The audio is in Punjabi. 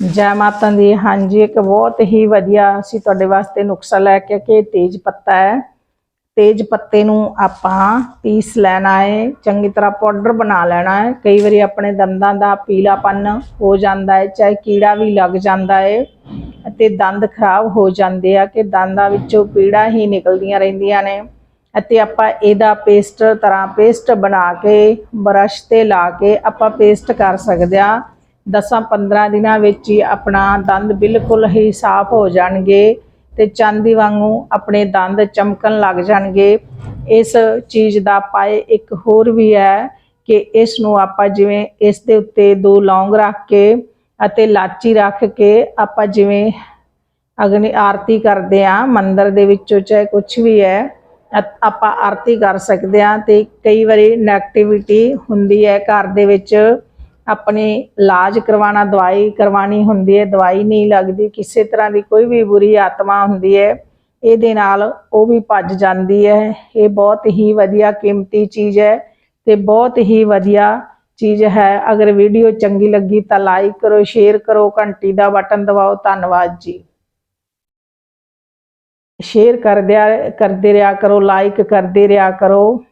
ਜੈ ਮਾਤਾ ਦੀ। ਹਾਂਜੀ, ਇੱਕ ਬਹੁਤ ਹੀ ਵਧੀਆ ਅਸੀਂ ਤੁਹਾਡੇ ਵਾਸਤੇ ਨੁਕਸਾ ਲੈ ਕੇ ਕਿ ਤੇਜ ਪੱਤਾ ਹੈ। ਤੇਜ ਪੱਤੇ ਨੂੰ ਆਪਾਂ ਪੀਸ ਲੈਣਾ ਹੈ, ਚੰਗੀ ਤਰ੍ਹਾਂ ਪਾਊਡਰ ਬਣਾ ਲੈਣਾ ਹੈ। ਕਈ ਵਾਰੀ ਆਪਣੇ ਦੰਦਾਂ ਦਾ ਪੀਲਾਪਨ ਹੋ ਜਾਂਦਾ ਹੈ, ਚਾਹੇ ਕੀੜਾ ਵੀ ਲੱਗ ਜਾਂਦਾ ਹੈ ਅਤੇ ਦੰਦ ਖਰਾਬ ਹੋ ਜਾਂਦੇ ਆ ਕਿ ਦੰਦਾਂ ਵਿੱਚੋਂ ਪੀੜਾ ਹੀ ਨਿਕਲਦੀਆਂ ਰਹਿੰਦੀਆਂ ਨੇ। ਅਤੇ ਆਪਾਂ ਇਹਦਾ ਪੇਸਟ ਤਰ੍ਹਾਂ ਪੇਸਟ ਬਣਾ ਕੇ, ਬਰਸ਼ ਤੇ ਲਾ ਕੇ ਆਪਾਂ ਪੇਸਟ ਕਰ ਸਕਦੇ ਆ 10-15 ਦਿਨਾਂ ਵਿੱਚ ਹੀ ਆਪਣਾ ਦੰਦ ਬਿਲਕੁਲ ਹੀ ਸਾਫ਼ ਹੋ ਜਾਣਗੇ ਤੇ ਚਾਂਦੀ ਵਾਂਗੂ ਆਪਣੇ ਦੰਦ ਚਮਕਣ ਲੱਗ ਜਾਣਗੇ। ਇਸ ਚੀਜ਼ ਦਾ ਪਾਏ ਇੱਕ ਹੋਰ ਵੀ ਹੈ ਕਿ ਇਸ ਨੂੰ ਆਪਾਂ ਜਿਵੇਂ ਇਸ ਦੇ ਉੱਤੇ ਦੋ ਲੌਂਗ ਰੱਖ ਕੇ ਅਤੇ ਲਾਚੀ ਰੱਖ ਕੇ ਆਪਾਂ ਜਿਵੇਂ ਅਗਨੀ ਆਰਤੀ ਕਰਦੇ ਆ ਮੰਦਰ ਦੇ ਵਿੱਚੋਂ ਚਾਹੇ ਕੁਝ ਵੀ ਹੈ ਆਪਾਂ ਆਰਤੀ ਕਰ ਸਕਦੇ ਆ ਤੇ ਕਈ ਵਾਰੀ ਨੈਗੇਟਿਵਿਟੀ ਹੁੰਦੀ ਹੈ ਘਰ ਦੇ ਵਿੱਚ। ਆਪਣੇ ਇਲਾਜ ਕਰਵਾਉਣਾ, ਦਵਾਈ ਕਰਵਾਣੀ ਹੁੰਦੀ ਹੈ, ਦਵਾਈ ਨਹੀਂ ਲੱਗਦੀ, ਕਿਸੇ ਤਰ੍ਹਾਂ ਦੀ ਕੋਈ ਵੀ ਬੁਰੀ ਆਤਮਾ ਹੁੰਦੀ ਹੈ, ਇਹਦੇ ਨਾਲ ਉਹ ਵੀ ਭੱਜ ਜਾਂਦੀ ਹੈ। ਇਹ ਬਹੁਤ ਹੀ ਵਧੀਆ ਕੀਮਤੀ ਚੀਜ਼ ਹੈ ਤੇ ਬਹੁਤ ਹੀ ਵਧੀਆ ਚੀਜ਼ ਹੈ। ਅਗਰ ਵੀਡੀਓ ਚੰਗੀ ਲੱਗੀ ਤਾਂ ਲਾਈਕ ਕਰੋ, ਸ਼ੇਅਰ ਕਰੋ, ਘੰਟੀ ਦਾ ਬਟਨ ਦਬਾਓ। ਧੰਨਵਾਦ ਜੀ। ਸ਼ੇਅਰ ਕਰਦਿਆ ਕਰਦੇ ਰਿਹਾ ਕਰੋ, ਲਾਈਕ ਕਰਦੇ ਰਿਹਾ ਕਰੋ।